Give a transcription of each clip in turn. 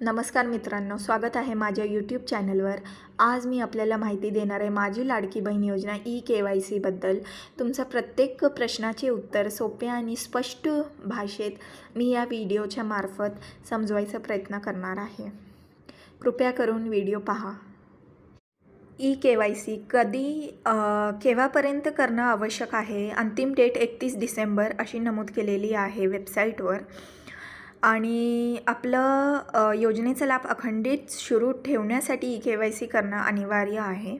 नमस्कार मित्रांनो स्वागत आहे माझ्या यूट्यूब चॅनलवर आज मी आपल्याला माहिती देणार आहे माझी लाडकी बहीण योजना ई के वाय सीबद्दल तुमचा प्रत्येक प्रश्नाचे उत्तर सोप्या आणि स्पष्ट भाषेत मी या व्हिडिओच्या मार्फत समजवायचा प्रयत्न करणार आहे. कृपया करून व्हिडिओ पहा. ई के वाय सी कधी केव्हापर्यंत करणं आवश्यक आहे? अंतिम डेट एकतीस डिसेंबर अशी नमूद केलेली आहे वेबसाईटवर आणि आपलं योजनेचा लाभ अखंडित सुरू ठेवण्यासाठी ई के वाय सी करणं अनिवार्य आहे.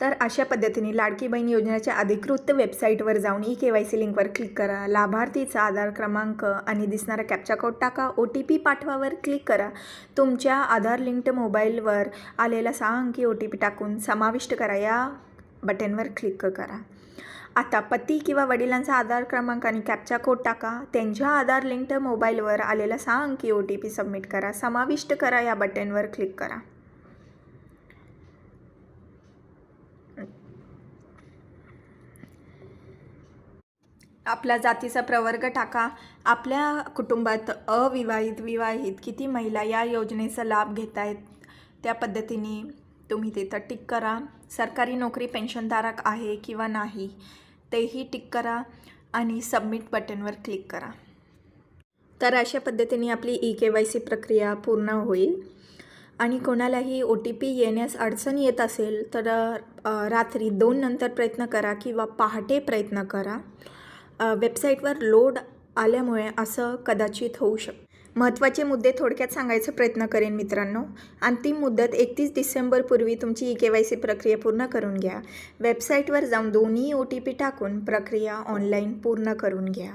तर अशा पद्धतीने लाडकी बहीण योजनेच्या अधिकृत वेबसाईटवर जाऊन ई के वाय सी लिंकवर क्लिक करा. लाभार्थीचा आधार क्रमांक आणि दिसणारा कॅप्चा कोड टाका. ओ टी पी पाठवावर क्लिक करा. तुमच्या आधार लिंक्ड मोबाईलवर आलेला सहा अंकी ओ टी पी टाकून समाविष्ट करा या. बटनवर क्लिक करा. आता पती किंवा वडिलांचा आधार क्रमांक आणि कॅप्चा कोड टाका. त्यांच्या आधार लिंक्ड मोबाईलवर आलेला सहा अंकी ओ टी पी सबमिट करा. समाविष्ट करा या बटनवर क्लिक करा. आपला जातीचा प्रवर्ग टाका. आपल्या कुटुंबात अविवाहित विवाहित किती महिला या योजनेचा लाभ घेत आहेत त्या पद्धतीने तुम्ही तिथं टिक करा. सरकारी नोकरी पेन्शनधारक आहे किंवा नाही तेही टिक करा आणि सबमिट बटनवर क्लिक करा. तर अशा पद्धतीने आपली ई के वाय सी प्रक्रिया पूर्ण होईल. आणि कोणालाही ओ टी पी येण्यास अडचण येत असेल तर रात्री दोन नंतर प्रयत्न करा किंवा पहाटे प्रयत्न करा. वेबसाईटवर लोड आल्यामुळे असं कदाचित होऊ शकतं. महत्त्वाचे मुद्दे थोडक्यात सांगायचा प्रयत्न करेन मित्रांनो. अंतिम मुदत एकतीस डिसेंबरपूर्वी तुमची ई के वाय सी प्रक्रिया पूर्ण करून घ्या. वेबसाईटवर जाऊन दोन्ही ओ टी पी टाकून प्रक्रिया ऑनलाईन पूर्ण करून घ्या.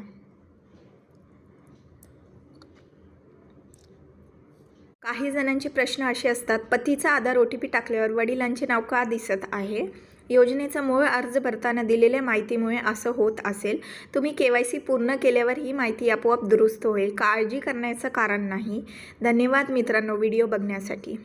काही जणांचे प्रश्न असे असतात पतीचा आधार ओ टी पी टाकल्यावर वडिलांचे नाव का दिसत आहे? योजनेचा मूळ अर्ज भरताना दिलेल्या माहितीमुळे असं होत असेल तुम्ही के वाय सी पूर्ण केल्यावर ही माहिती आपोआप दुरुस्त होईल. काळजी करण्याचं कारण नाही. धन्यवाद मित्रांनो व्हिडिओ बघण्यासाठी.